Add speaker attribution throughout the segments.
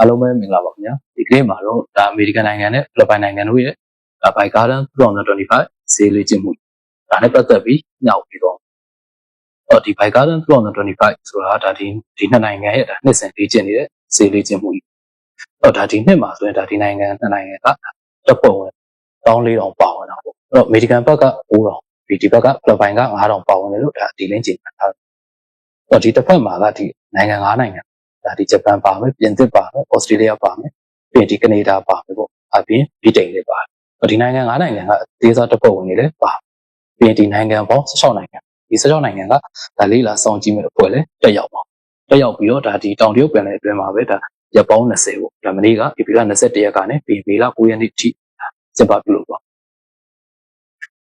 Speaker 1: အားလုံးပဲမင်္ဂလာပါခင်ဗျာဒီကနေ့မှာတော့ဒါအမေရိကန်နိုင်ငံနဲ့ဖိလစ်ပိုင်နိုင်ငံတို့ရဲ့ဒါ By Garden 2025ဈေးလေးကျင်းမှုဒါနဲ့ပတ်သက်ပြီးညှောက်ပြီးတော့အော်ဒီ By Garden 2025ဆိုတာဒါဒီဒီနှစ်နိုင်ငံရဲ့ဒါနှစ်စဉ်လေးကျင်းနေတဲ့ဈေးလေးကျင်းမှုကြီးအော်ဒါဒီနှစ်မှာဆိုရင်ဒါဒီနိုင်ငံနှစ်နိုင်ငံကတပ်ဖွဲ့ဝင်1400ပါဝင်တာပေါ့အဲ့တော့အမေရိကန်ဘက်က9000ဒီဒီဘက်ကဖိလစ်ပိုင်က9000ပါဝင်တယ်လို့ဒါဒီလင်းကျင်းထားတယ်အော်ဒီတစ်ဖက်မှာကဒီနိုင်ငံ9နိုင်ငံ ဒါဒီဂျပန်ပါမယ်ပြင်သစ်ပါမယ်ဩစတြေးလျပါမယ်ပြီးရင်ဒီကနေဒါပါမယ်ပေါ့အပြင်ဗြိတိန်လည်းပါတယ်ဒီနိုင်ငံ၅နိုင်ငံကအသေးစားတပ်ဖွဲ့ဝင်တွေလည်းပါပြီးရင်ဒီနိုင်ငံပေါင်း16နိုင်ငံဒီ16နိုင်ငံကဒါလေးလာစောင့်ကြည့်မဲ့အဖွဲ့လည်းတက်ရောက်ပါတက်ရောက်ပြီးတော့ဒါဒီတောင်တရုတ်ပင်လယ်အတွင်းမှာပဲဒါရက်ပေါင်း20ပေါ့ဒါမနေ့ကဧပြီလ21ရက်ကနေပြီးမေလ9ရက်နေ့ထိစပပြုလုပ်ပါ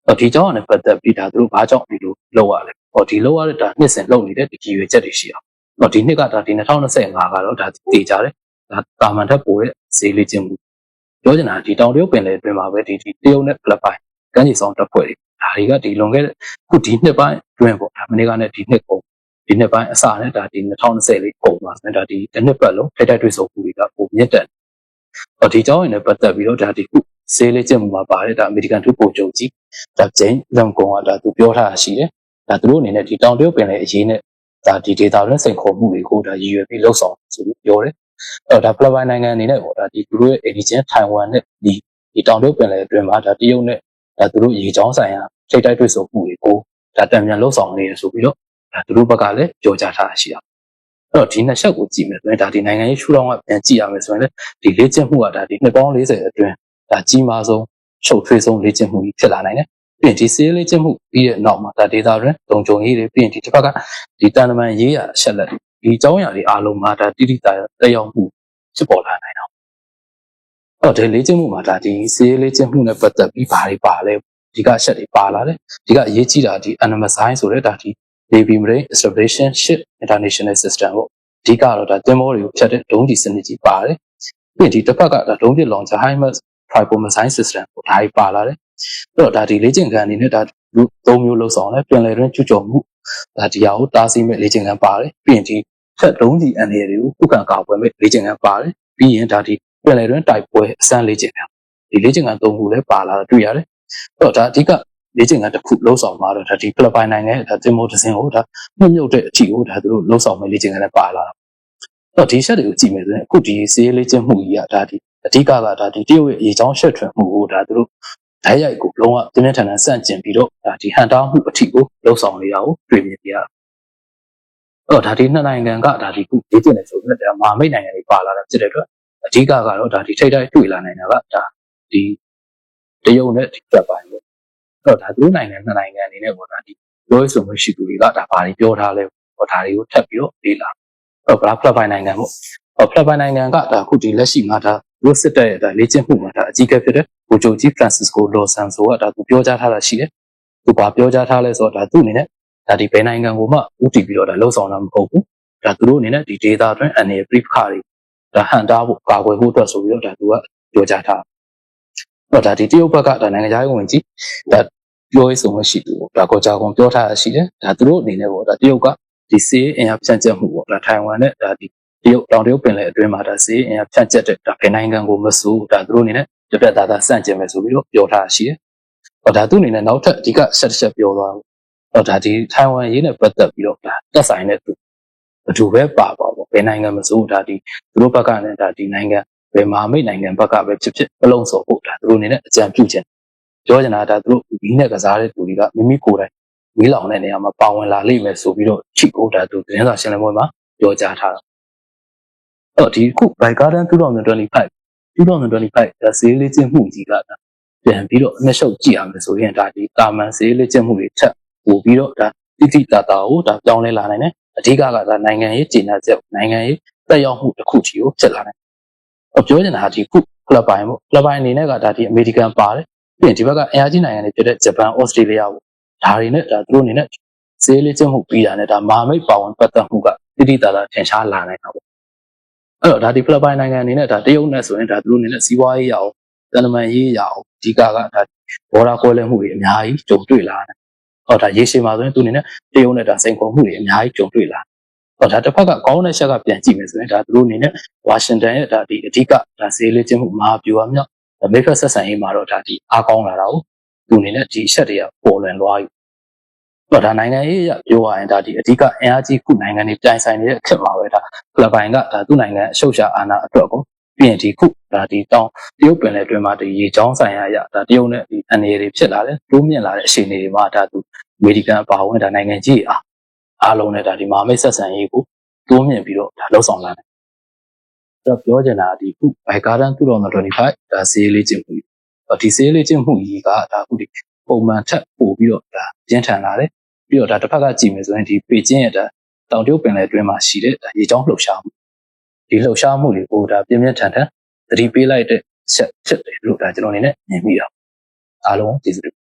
Speaker 1: တော့ဒီကြောင့်လည်းပတ်သက်ပြီးဒါသူတို့ဘာကြောင့်ဒီလိုလုပ်ရလဲဟောဒီလုပ်ရတဲ့ဒါနှစ်စဉ်လုပ်နေတဲ့ဒီကြီးရွယ်ချက်တွေရှိအောင် တော့ဒီနှစ်ကဒါဒီ2025ကတော့ဒါတည်ကြတယ်ဒါတာမန်ထက်ပိုတဲ့ဈေးလေးချင်းမှုပြောချင်တာဒီတောင်တရုတ်ပင်လယ်တွင်မှာပဲဒီဒီတရုတ်နဲ့ဖိလစ်ပိုင်ကမ်းခြေဆောင်တပ်ဖွဲ့တွေဒါတွေကဒီလွန်ခဲ့တဲ့ခုဒီနှစ်ပိုင်းတွင်ပေါ့ဒါမနေ့ကနဲ့ဒီနှစ်ကုန်ဒီနှစ်ပိုင်းအစနဲ့ဒါဒီ2020လေးကုန်ပါဆိုတော့ဒါဒီတစ်နှစ်ပတ်လုံးထိုက်တိုက်တွေ့ဆုံမှုတွေကပိုမြင့်တက်တော့ဒီကြောင်းရင်လည်းပတ်သက်ပြီးတော့ဒါဒီခုဈေးလေးချင်းမှုမှာပါတယ်ဒါအမေရိကန်သူပုံချုပ်ကြီးဒါဂျိန်းလမ်ကွန်ကဒါသူပြောထားတာရှိတယ်ဒါသူတို့အနေနဲ့ဒီတောင်တရုတ်ပင်လယ်အရေးနဲ့ ဒါဒီ data ရင်းစိန်ခေါ်မှုတွေကိုဒါရည်ရွယ်ပြီးလှုပ်ဆောင်ဆိုပြီးပြောတယ်။အဲ့တော့ဒါဖိလစ်ပိုင်နိုင်ငံအနေနဲ့ပေါ့ဒါဒီသူတို့ရဲ့အိမ်နီးချင်းထိုင်ဝမ်နဲ့ဒီဒီတောင်တရုတ်ပင်လယ်အတွင်းမှာဒါတရုတ်နဲ့ဒါသူတို့ရေချောင်းဆိုင်ရာထိပ်တိုက်တွေ့ဆုံမှုတွေကိုဒါတံပြန်လှုပ်ဆောင်နေရဆိုပြီးတော့ဒါသူတို့ဘက်ကလည်းကြော်ကြားထားတာရှိတာ။အဲ့တော့ဒီနှစ်ချက်ကိုကြည့်မယ်ဆိုရင်ဒါဒီနိုင်ငံရေးရှုထောင့်ကပြန်ကြည့်ရမယ်ဆိုရင်လည်းဒီလေ့ကျင့်မှုကဒါဒီနှစ်ပေါင်း40အတွင်းဒါကြီးမားဆုံးချုပ်ထွေးဆုံးလေ့ကျင့်မှုကြီးဖြစ်လာနိုင်တယ်။ ပြီးရင်ဒီစေးလေးကျင့်မှုပြီးတဲ့နောက်မှာဒါဒေတာရင်းတုံကြုံရေးတွေပြီးရင်ဒီတစ်ဖက်ကဒီတန်တမန်ရေးရအချက်လက်တွေဒီအကြောင်းအရာတွေအားလုံးမှာဒါတိတိကျကျတက်ရောက်မှုဖြစ်ပေါ်လာနိုင်တော့အော်ဒီလေ့ကျင့်မှုမှာဒါဒီစေးလေ့ကျင့်မှုနဲ့ပတ်သက်ပြီးဘာတွေပါလဲဒီကအချက်တွေပါလာတယ်ဒီကအရေးကြီးတာဒီ animal sign ဆိုတဲ့ဒါဒီ Navy Marine Establishment Ship International System ပေါ့အဓိကတော့ဒါတင်မောတွေကိုဖြတ်တဲ့ဒုံးကျည်စနစ်ကြီးပါတယ်ပြီးရင်ဒီတစ်ဖက်ကဒါဒုံးကျည် launcher HIMARS Tripod Missile System ပေါ့ဒါတွေပါလာတယ် အဲ့တော့ဒါဒီလေ့ကျင့်ခန်းအနေနဲ့ဒါလူသုံးမျိုးလောက်ဆောင်လဲပြင်လယ်တွင်ကျူးကျော်မှုဒါဒီဟာကိုတားဆီးမဲ့လေ့ကျင့်ခန်းပါတယ်ပြီးရင်ဒီဖက်လုံးဒီအန်ရတွေကိုဥက္ကံကာပွဲမဲ့လေ့ကျင့်ခန်းပါတယ်ပြီးရင်ဒါဒီပြင်လယ်တွင်တိုက်ပွဲအစမ်းလေ့ကျင့်ခန်းဒီလေ့ကျင့်ခန်းသုံးခုလည်းပါလာတာတွေ့ရတယ်အဲ့တော့ဒါအဓိကလေ့ကျင့်ခန်းတစ်ခုလုံးဆောင်မှာတော့ဒါဒီဖိလစ်ပိုင်နိုင်ငံဒါတင်မိုဒစင်ကိုဒါမြုပ်မြုပ်တဲ့အထီကိုဒါသူတို့လုံးဆောင်မဲ့လေ့ကျင့်ခန်းလည်းပါလာတာအဲ့တော့ဒီရှက်တွေကိုကြည့်မယ်ဆိုရင်အခုဒီစီးရေးလေ့ကျင့်မှုကြီးကဒါဒီအဓိကကဒါဒီတရုတ်ရဲ့ရေချောင်းရှက်ထွင်မှုကိုဒါသူတို့ ဓာတ်ရိုက်ကိုလုံးဝပြင်းပြထန်ထန်ဆန့်ကျင်ပြီးတော့ဒါဒီဟန်တာမှုအထီကိုလှုပ်ဆောင်နေတာကိုတွေ့မြင်ကြရအဲ့တော့ဒါဒီနှစ်နိုင်ငံကဒါဒီခုလေ့ကျင့်နေဆိုတော့ဒါမာမိတ်နိုင်ငံတွေပါလာတာဖြစ်တဲ့အတွက်အဓိကကတော့ဒါဒီထိတ်တိုက်တွေ့လာနိုင်တာကဒါဒီတရုတ်နဲ့ဒီပြပိုင်းပေါ့အဲ့တော့ဒါသူနိုင်ငံနှစ်နိုင်ငံအနေနဲ့ပေါ့ဒါဒီပြောဆိုမှုရှိသူတွေကဒါဘာတွေပြောထားလဲပေါ့ဒါတွေကိုထပ်ပြီးတော့လေ့လာအဲ့တော့ဗလာဖလပိုင်နိုင်ငံပေါ့ဟောဖလပိုင်နိုင်ငံကဒါခုဒီလက်ရှိမှာဒါ ရိုစစ်တဲ့ဒါလေ့ကျင့်မှုမှာဒါအကြီးအကဲဖြစ်တဲ့ဘူဂျိုဂျီဖရန်စစ်ကိုလော်ဆန်ဆိုကဒါသူပြောကြားထားတာရှိတယ်။သူဘာပြောကြားထားလဲဆိုတော့ဒါသူ့အနေနဲ့ဒါဒီဘယ်နိုင်ငံကိုမှဥတီပြီးတော့ဒါလှုပ်ဆောင်တာမဟုတ်ဘူး။ဒါသူတို့အနေနဲ့ဒီ data အတွင်းအနေ brief ခါတွေဒါဟန်တာဖို့ကာကွယ်ဖို့အတွက်ဆိုပြီးတော့ဒါသူကပြောကြားထား။တော့ဒါဒီတရုတ်ဘက်ကဒါနိုင်ငံခြားရေးဝန်ကြီးဒါပြောရေးဆိုမှရှိသူပေါ့ဒါကိုကြာကုန်ပြောထားတာရှိတယ်။ဒါသူတို့အနေနဲ့ပေါ့ဒါတရုတ်ကဒီစီးအင်အားဖြန့်ကျက်မှုပေါ့ဒါထိုင်ဝမ်နဲ့ဒါဒီ တရုတ်တောင်တရုတ်ပင်လယ်အတွင်းမှာဒါစီးအင်အားဖြန့်ကျက်တဲ့ဒါဘယ်နိုင်ငံကိုမဆိုးဒါသူတို့အနေနဲ့ပြပြသားသားစန့်ကျင်မယ်ဆိုပြီးတော့ပြောထားရှိတယ်။ဟောဒါသူအနေနဲ့နောက်ထပ်အဓိကဆက်တစ်ချက်ပြောသွားတယ်။ဟောဒါဒီထိုင်ဝမ်ရေးနဲ့ပတ်သက်ပြီးတော့ဒါတက်ဆိုင်တဲ့သူဘယ်သူပဲပါပါပေါ့ဘယ်နိုင်ငံမဆိုဒါဒီသူတို့ဘက်ကလည်းဒါဒီနိုင်ငံဘယ်မှာမိတ်နိုင်ငံဘက်ကပဲဖြစ်ဖြစ်မလုံးစော်ဖို့ဒါသူတို့အနေနဲ့အကြံပြုခြင်းပြောချင်တာဒါသူတို့ဒီနဲ့ကစားတဲ့သူတွေကမိမိကိုယ်တိုင်မီးလောင်တဲ့နေရာမှာပါဝင်လာလိမ့်မယ်ဆိုပြီးတော့ချိကိုဒါသူသတင်းစာရှင်းလင်းပွဲမှာပြောကြားထားတာ။ အဲ့တော့ဒီခု By Garden 2025 2025ဒါဈေးလေးကျင့်မှုကြီးကပြန်ပြီးတော့အနှစ်ရှုပ်ကြည့်ရမယ်ဆိုရင်ဒါဒီတာမန်ဈေးလေးကျင့်မှုတွေထပ်ပို့ပြီးတော့ဒါတိတိတတာကိုဒါပြောင်းလဲလာနိုင်တယ်အဓိကကဒါနိုင်ငံရေးကျဉ်းချက်နိုင်ငံရေးတက်ရောက်မှုတစ်ခုချီကိုဖြစ်လာနိုင်အပြောချင်တာဒီခုကလပ်ပိုင်းပေါ့ကလပ်ပိုင်းအနေနဲ့ကဒါဒီအမေရိကန်ပါတယ်ပြီးရင်ဒီဘက်ကအင်အားကြီးနိုင်ငံတွေဖြစ်တဲ့ဂျပန်ဩစတြေးလျပေါ့ဒါတွေနဲ့ဒါသူတို့အနေနဲ့ဈေးလေးကျင့်မှုပြီးတာနဲ့ဒါမာမိတ်ပါဝင်ပတ်သက်မှုကတိတိတတာထင်ရှားလာနိုင်တာပေါ့ အဲ့တော့ဒါဒီဖိလစ်ပိုင်နိုင်ငံအနေနဲ့ဒါတရုတ်နဲ့ဆိုရင်ဒါသူတို့အနေနဲ့စီးပွားရေးရအောင်တန်တမန်ရေးရအောင်အဓိကကဒါဘောရာကွဲလဲမှုတွေအများကြီးကြုံတွေ့လာတယ်။ဟောဒါရေရှည်မှာဆိုရင်သူအနေနဲ့တရုတ်နဲ့ဒါစိန်ခေါ်မှုတွေအများကြီးကြုံတွေ့လာဟောဒါတစ်ဖက်ကကောင်းတဲ့ချက်ကပြန်ကြည့်မယ်ဆိုရင်ဒါသူတို့အနေနဲ့ဝါရှင်တန်ရဲ့ဒါဒီအဓိကဒါဈေးလေးချင်းမှုမဟာဗျူဟာမြောက်ဒါမိတ်ဖက်ဆက်ဆံရေးမှာတော့ဒါဒီအားကောင်းလာတာကိုသူအနေနဲ့ဒီအချက်တွေကပေါ်လွင်သွားပြီ ဟောဒါနိုင်ငံရေးရပြောရရင်ဒါဒီအဓိကအင်အားကြီးခုနိုင်ငံတွေပြိုင်ဆိုင်နေတဲ့အခက်မှာပဲဒါကလပ်ပိုင်းကဒါသူ့နိုင်ငံအရှုပ်ရှာအာဏာအတွက်ကိုပြီးရင်ဒီခုဒါဒီတောင်တရုတ်ပင်လယ်တွင်းမှာဒီရေချောင်းဆိုင်ရာရဒါတရုတ်နဲ့ဒီအနေတွေဖြစ်လာတယ်တိုးမြင့်လာတဲ့အခြေအနေတွေမှာဒါသူအမေရိကန်အပါအဝင်ဒါနိုင်ငံကြီးအားအားလုံးနဲ့ဒါဒီမဟာမိတ်ဆက်ဆံရေးကိုတိုးမြင့်ပြီးတော့ဒါလှုပ်ဆောင်လာတယ်အဲ့တော့ပြောချင်တာကဒီခုဘိုင်ကာဒန်2025ဒါဈေးလေးကျင့်မှုကြီးအော်ဒီဈေးလေးကျင့်မှုကြီးကဒါခုဒီပုံမှန်ထက်ပို့ပြီးတော့ဒါကျင်းထန်လာတယ် ပြီးတော့ဒါတစ်ဖက်ကကြည့်မယ်ဆိုရင်ဒီပေကျင်းရဲ့ဒါတောင်တရုတ်ပင်လယ်တွင်းမှာရှိတဲ့ဒါရေချောင်းလှုပ်ရှားမှုဒီလှုပ်ရှားမှုတွေကိုဒါပြင်းပြင်းထန်ထန်သတိပေးလိုက်တဲ့ဆက်ဖြစ်တယ်လို့ဒါကျွန်တော်အနေနဲ့မြင်မိတာအားလုံးကျေးဇူးတင်